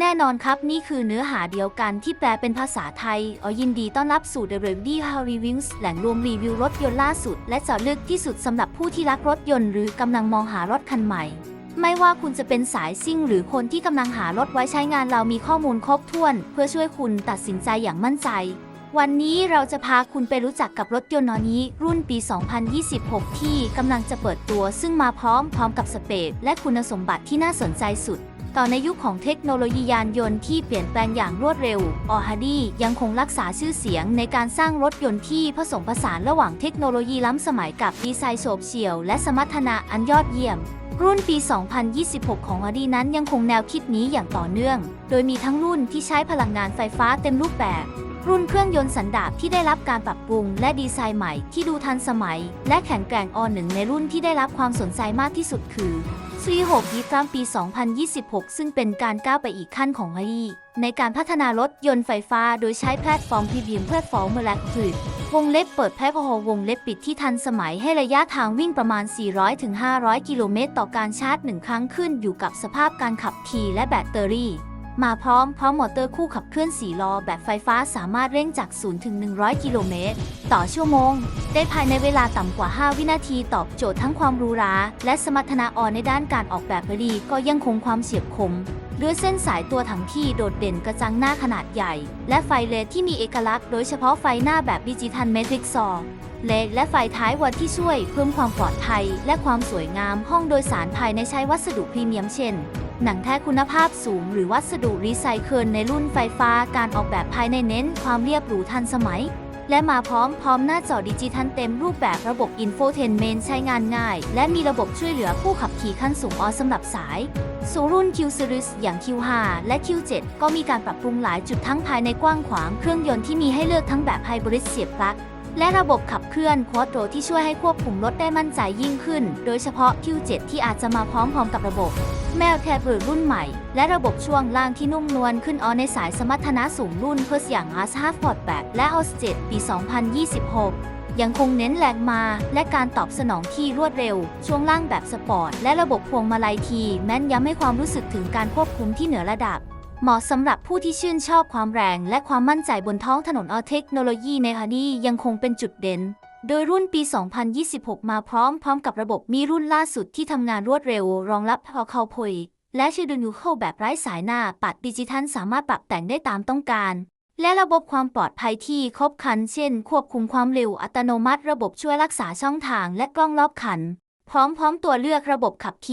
แน่นอนครับนี่คือเนื้อหาเดียวกันที่แปลเป็นภาษาไทยออยินดีต้อนรับสู่ The Review How Reviews แหล่งรวมรีวิวรถยนต์ล่าสุด และเจาะลึกที่สุดสำหรับผู้ที่รักรถยนต์หรือกำลังมองหารถคันใหม่ ไม่ว่าคุณจะเป็นสายซิ่ง หรือคนที่กำลังหารถไว้ใช้งานเรามีข้อมูลครบถ้วน เพื่อช่วยคุณตัดสินใจอย่างมั่นใจ วันนี้เราจะพาคุณไปรู้จักกับรถยนต์นอนี้ รุ่นปี 2026 ที่กำลังจะเปิดตัว ซึ่งมาพร้อมพร้อมกับสเปคและคุณสมบัติที่น่าสนใจสุด ต่อในยุคของเทคโนโลยียานยนต์ที่เปลี่ยนแปลงอย่างรวดเร็ว ออฮาดียังคงรักษาชื่อเสียงในการสร้างรถยนต์ที่ผสมผสานระหว่างเทคโนโลยีล้ำสมัยกับดีไซน์โฉบเฉี่ยว และสมรรถนะอันยอดเยี่ยม รุ่นปี 2026 ของ Audi นั้นยังคงแนวคิดนี้อย่างต่อเนื่อง โดยมีทั้งรุ่นที่ใช้พลังงานไฟฟ้าเต็มรูปแบบ รุ่นเครื่องยนต์สันดาปที่ได้รับการปรับปรุง และดีไซน์ใหม่ที่ดูทันสมัย และแข็งแกร่งอหนึ่งในรุ่นที่ได้รับความสนใจมากที่สุดคือ C6 ยีตามปี 2026 ซึ่งเป็นการก้าวไปอีกขั้นของฮารีในการพัฒนารถยนต์ไฟฟ้าโดยใช้แพลตฟอร์มพีบีมแพลตฟอร์มเมลักคืดวงเล็บเปิดแพร่พหวงเล็บปิดที่ทันสมัยให้ระยะทางวิ่งประมาณ 400-500 กิโลเมตร ต่อการชาร์จหนึ่งครั้งขึ้นอยู่กับสภาพการขับขี่และแบตเตอรี่ มาพร้อมพร้อมมอเตอร์คู่ขับเคลื่อน 4 ล้อแบบไฟฟ้าสามารถเร่งจาก 0 ถึง 100 กิโลเมตร ต่อชั่วโมง ได้ภายในเวลาต่ำกว่า 5 วินาทีตอบโจทย์ทั้งความรูรา และสมรรถนะอ่อนในด้านการออกแบบบดีก็ยังคงความเฉียบคมด้วยเส้นสายตัวถังที่โดดเด่นกระจังหน้าขนาดใหญ่ และไฟเลดที่มีเอกลักษณ์โดยเฉพาะไฟหน้าแบบดิจิทัลเมทริกซอเลดและไฟท้ายวันที่ช่วยเพิ่มความปลอดภัย และความสวยงามห้องโดยสารภายในใช้วัสดุพรีเมียมเช่น หนังแท้คุณภาพสูงหรือวัสดุรีไซเคิลในรุ่นไฟฟ้าการออกแบบภายในเน้นความเรียบหรูทันสมัย และมาพร้อมพร้อมหน้าจอดิจิทัลเต็มรูปแบบระบบอินโฟเทนเมนใช้งานง่าย และมีระบบช่วยเหลือผู้ขับขี่ขั้นสูงออสำหรับสายสู่รุ่น Q Series อย่าง Q5 และ Q7 ก็มีการปรับปรุงหลายจุดทั้งภายในกว้างขวางเครื่องยนต์ที่มีให้เลือกทั้งแบบไฮบริดเสียบปลั๊ก และระบบขับเคลื่อนควอโรที่ช่วยให้ควบคุมรถได้มั่นใจยิ่งขึ้น โดยเฉพาะ Q7 ที่อาจจะมาพร้อมๆกับระบบแมวแทบหรือรุ่นใหม่ และระบบช่วงล่างที่นุ่มนวลขึ้นออในสายสมรรถนะสูงรุ่นเพื่ออย่าง a s h a f o r d แบบและ OS 7ปี 2026 ยังคงเน้นแรงมาและการตอบสนองที่รวดเร็ว ช่วงล่างแบบสปอร์ต และระบบพวงมาลัยทีแม้นย้ำให้ความรู้สึกถึงการควบคุมที่เหนือระดับ เหมาะสำหรับผู้ที่ชื่นชอบความแรงและความมั่นใจบนท้องถนนออเทคโนโลยีในฮาดียังคงเป็นจุดเด่น โดยรุ่นปี 2026 มาพร้อมพร้อมกับระบบมีรุ่นล่าสุดที่ทำงานรวดเร็ว รองรับพอเข้าพยและชื่อดูนูเข้าแบบไร้สายหน้าปัดดิจิทัลสามารถปรับแต่งได้ตามต้องการ และระบบความปลอดภัยที่ครบครัน เช่น ควบคุมความเร็วอัตโนมัติ ระบบช่วยรักษาช่องทางและกล้องรอบคัน พร้อมพร้อมตัวเลือกระบบขับขี่